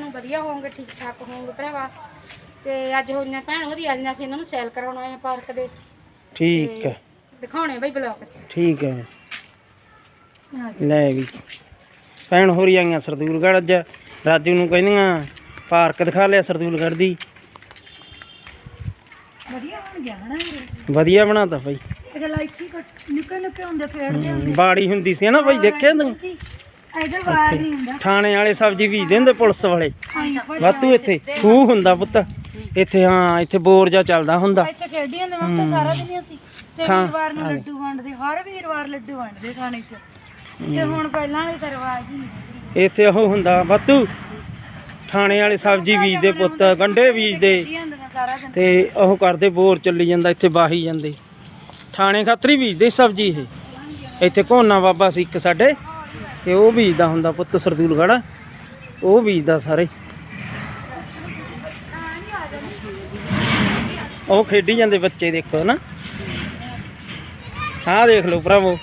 ਨੂੰ ਵਧੀਆ ਹੋਵੋਗੇ ਠੀਕ ਠਾਕ ਹੋਵੋਗੇ ਭਰਾਵਾ। ਤੇ ਅੱਜ ਹੋਈਆਂ ਭੈਣ ਉਹਦੀ ਆਈਆਂ ਸੀ ਇਹਨਾਂ ਨੂੰ ਸੈਲ ਕਰਾਉਣ ਆਏ ਆ ਪਾਰਕ ਦੇ। ਠੀਕ ਹੈ ਦਿਖਾਉਣੇ ਬਈ ਬਲੌਗ 'ਚ। ਠੀਕ ਹੈ ਲੈ ਵੀ। ਭੈਣ ਹੋਰੀ ਆਈਆਂ ਸਰਦੂਲਗੜ੍ਹ ਅੱਜ। ਰਾਜੂ ਨੂੰ ਕਹਿੰਦੀਆਂ ਪਾਰਕ ਦਿਖਾ ਲਿਆ ਸਰਦੂਲਗੜ੍ਹ ਦੀ। ਵਧੀਆ ਬਣ ਗਿਆ ਹਨਾ ਇਹ। ਵਧੀਆ ਬਣਾਤਾ ਬਾਈ। ਇਹਦੇ ਲਾਈਕ ਹੀ ਨਿੱਕੇ ਨਿੱਕੇ ਹੁੰਦੇ ਫੇੜਦੇ ਹਮ, ਬਾੜੀ ਹੁੰਦੀ ਸੀ ਨਾ ਬਾਈ ਦੇਖਿਆ ਤੂੰ? ਇਹਦੇ ਵਾਰ ਨਹੀਂ ਹੁੰਦਾ। ਥਾਣੇ ਵਾਲੇ ਸਬਜ਼ੀ ਬੀਜਦੇ ਹੁੰਦੇ ਪੁਲਿਸ ਵਾਲੇ। ਵਾਤੂ ਇੱਥੇ। ਖੂਹ ਹੁੰਦਾ ਪੁੱਤ। ਇੱਥੇ ਹਾਂ ਇੱਥੇ ਬੋਰ ਜਾ ਚੱਲਦਾ ਹੁੰਦਾ। ਇੱਥੇ ਖੇਡੀਆਂ ਨੇ ਹੁਣ ਤਾਂ ਸਾਰਾ ਦਿਨ ਹੀ ਅਸੀਂ। ਤੇ ਹਾਂ, ਵੀਰਵਾਰ ਨੂੰ ਲੱਡੂ ਵੰਡਦੇ ਹਰ ਵੀਰਵਾਰ ਲੱਡੂ ਵੰਡਦੇ ਖਾਣੇ 'ਚ ਤੇ ਹੁਣ ਪਹਿਲਾਂ ਵਾਲੀ ਤਾਂ ਰਿਵਾਜ ਹੀ ਨਹੀਂ ਇੱਥੇ ਉਹ ਹੁੰਦਾ ਵਾਤੂ ਥਾਣੇ ਵਾਲੇ ਸਬਜ਼ੀ ਬੀਜਦੇ ਪੁੱਤ ਗੰਢੇ ਬੀਜਦੇ। ਤੇ ਉਹ ਕਰਦੇ ਬੋਰ ਚੱਲੀ ਜਾਂਦਾ ਇੱਥੇ ਬਾਹੀ ਜਾਂਦੇ। ਥਾਣੇ ਖਾਤਰੀ ਬੀਜਦੇ ਸਬਜ਼ੀ ਇਹ। ਇੱਥੇ ਕੋਨਾ ਬਾਬਾ ਸੀ ਇੱਕ ਸਾਡੇ। ਤੇ ਉਹ ਬੀਜਦਾ ਹੁੰਦਾ ਪੁੱਤ ਸਰਦੂਲਗੜ੍ਹ। ਉਹ ਬੀਜਦਾ ਸਾਰੇ। ਉਹ ਖੇਡੀ ਜਾਂਦੇ ਬੱਚੇ ਦੇਖੋ ਨਾ ਆਹ ਦੇਖ ਲਓ ਭਰਾਵੋ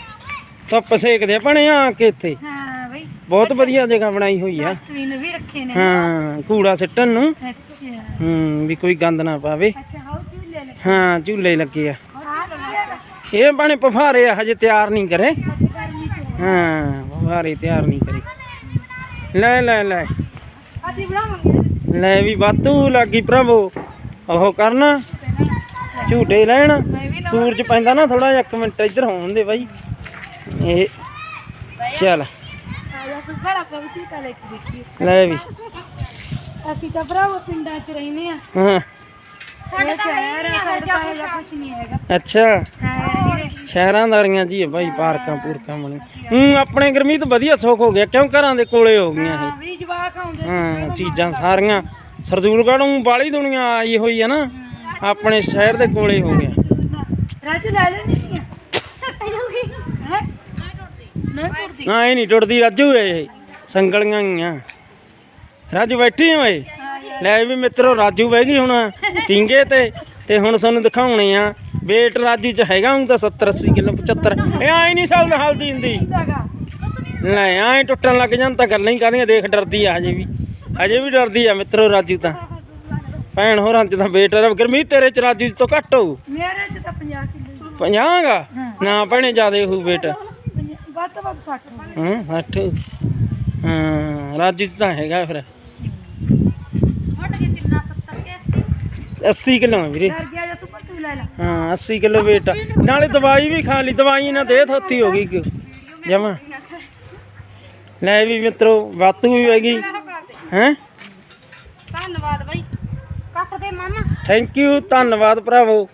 ਧੁੱਪ ਸੇਕਦੇ ਬਣੇ ਆ ਕੇ ਇੱਥੇ। ਹਾਂ ਬਈ। ਬਹੁਤ ਵਧੀਆ ਜਗ੍ਹਾ ਬਣਾਈ ਹੋਈ ਆ। ਟ੍ਰੇਨ ਵੀ ਰੱਖੇ ਨੇ। ਹਾਂ ਕੂੜਾ ਸਿੱਟਣ ਨੂੰ। ਹੂੰ ਵੀ ਕੋਈ ਗੰਦ ਨਾ ਪਾਵੇ। ਹਾਂ ਝੂਲੇ ਲੱਗੇ ਆ। ਇਹ ਬਣੇ ਪਫਾਰੇ ਆ ਹਜੇ ਤਿਆਰ ਨਹੀਂ ਕਰੇ। ਹਾਂ। ਪਫਾਰੇ ਤਿਆਰ ਨਹੀਂ ਕਰੇ। ਲੈ ਲੈ ਲੈ। ਲੈ ਵੀ ਬਾਤੂ ਲੱਗੀ ਪ੍ਰਭੂ। ਉਹ ਕਰਨ। ਝੂਟੇ ਲੈਣ। ਸੂਰਜ ਪੈਂਦਾ ਨਾ ਥੋੜਾ ਜਿਹਾ ਇੱਕ ਮਿੰਟ ਇੱਧਰ ਹੋਣ ਦੇ ਬਾਈ। ਇਹ ਚੱਲ। ਲੈ ਵੀ। ਅਸੀਂ ਤਾਂ ਭਰਾਵੋ ਪਿੰਡਾਂ 'ਚ ਰਹਿੰਦੇ ਆ। ਹਾਂ। ਸਾਡੇ ਤਾਂ ਕੁਝ ਨਹੀਂ ਹੈਗਾ। ਅੱਛਾ। ਵੀਰੇ ਸ਼ਹਿਰਾਂ ਦਾਰੀਆਂ ਜੀ ਆ ਬਾਈ ਪਾਰਕਾਂ ਪੂਰਕਾਂ ਬਣੀ। ਹੂੰ ਆਪਣੇ ਗਰਮੀਤ ਵਧੀਆ ਸੁੱਖ ਹੋ ਗਿਆ ਕਿਉਂ ਘਰਾਂ ਦੇ ਕੋਲੇ ਹੋ ਗਈਆਂ ਇਹ? ਹਾਂ ਵੀ ਜਵਾਕ ਆਉਂਦੇ ਹਾਂ ਚੀਜ਼ਾਂ ਸਾਰੀਆਂ। ਸਰਦੂਲਗੜ੍ਹ ਨੂੰ ਬਾਲੀ ਦੁਨੀਆ ਆਈ ਹੋਈ ਆ ਨਾ ਆਪਣੇ ਸ਼ਹਿਰ ਦੇ ਕੋਲੇ ਹੋ ਗਿਆ। ਰਾਜੂ ਲੈ ਲੈਣੀ ਹੈ ਨਾ ਇਹ ਨਹੀਂ ਟੁੱਟਦੀ ਰਾਜੂ ਇਹ। ਸੰਗਲੀਆਂ ਹੀ ਆ। ਰਾਜੂ ਬੈਠੀ ਓਏ। ਲੈ ਵੀ ਮਿੱਤਰੋ ਰਾਜੂ ਬਹਿ ਗਈ ਹੁਣ ਪਿੰਗੇ ਤੇ ਤੇ ਹੁਣ ਸਾਨੂੰ ਦਿਖਾਉਣੇ ਆ। Weight ਰਾਜੂ ਚ ਹੈਗਾ ਹੁਣ ਤਾਂ 70 80 ਕਿਲੋ 75 ਇਹ ਆਈ ਨਹੀਂ ਸਕਦਾ ਹਲਦੀ ਹੁੰਦੀ। ਲੈ ਐ ਟੁੱਟਣ ਲੱਗ ਜਾਣ ਤਾਂ ਗੱਲਾਂ ਹੀ ਕਾਹਦੀਆਂ ਦੇਖ ਡਰਦੀ ਆ ਹਜੇ ਵੀ। ਹਜੇ ਵੀ ਡਰਦੀ ਆ ਮਿੱਤਰੋ ਰਾਜੂ ਤਾਂ। ਭੈਣ ਹੋਰਾਂ ਚ ਤਾਂ weight ਆ ਗਰਮੀ ਤੇਰੇ ਚ ਰਾਜੂ ਤੋਂ ਘੱਟ ਹੋਊ। ਮੇਰੇ 'ਚ ਤਾਂ 50 ਕਿਲੋ 50 ਗਾ? ਨਾ ਭੈਣੇ ਜ਼ਿਆਦੇ ਹੋਊ weight ਵੱਧ ਤੋਂ ਵੱਧ 60 ਹਾਂ 60 ਹਾਂ ਰਾਜੂ ਚ ਤਾਂ ਹੈਗਾ ਫਿਰ। ਹਟ ਕੇ ਕਿੰਨਾ 70 ਕੇ 80 ਕਿਲੋ ਵੀਰੇ। ਲੈ ਲੈ। ਹਾਂ 80 ਕਿਲੋ weight ਨਾਲੇ ਦਵਾਈ ਵੀ ਖਾ ਲਈ ਦਵਾਈ ਨਾ ਦੇ ਥੋਤੀ ਹੋ ਗਈ ਜਮਾ। ਲੈ ਵੀ ਮਿੱਤਰੋ ਵਾਤੂ ਵੀ ਹੈਗੀ। ਹੈ? ਧੰਨਵਾਦ ਬਈ। ਕੱਟ ਦੇ ਮਾਮਾ। ਥੈਂਕ ਯੂ ਧੰਨਵਾਦ ਭਰਾਵੋ।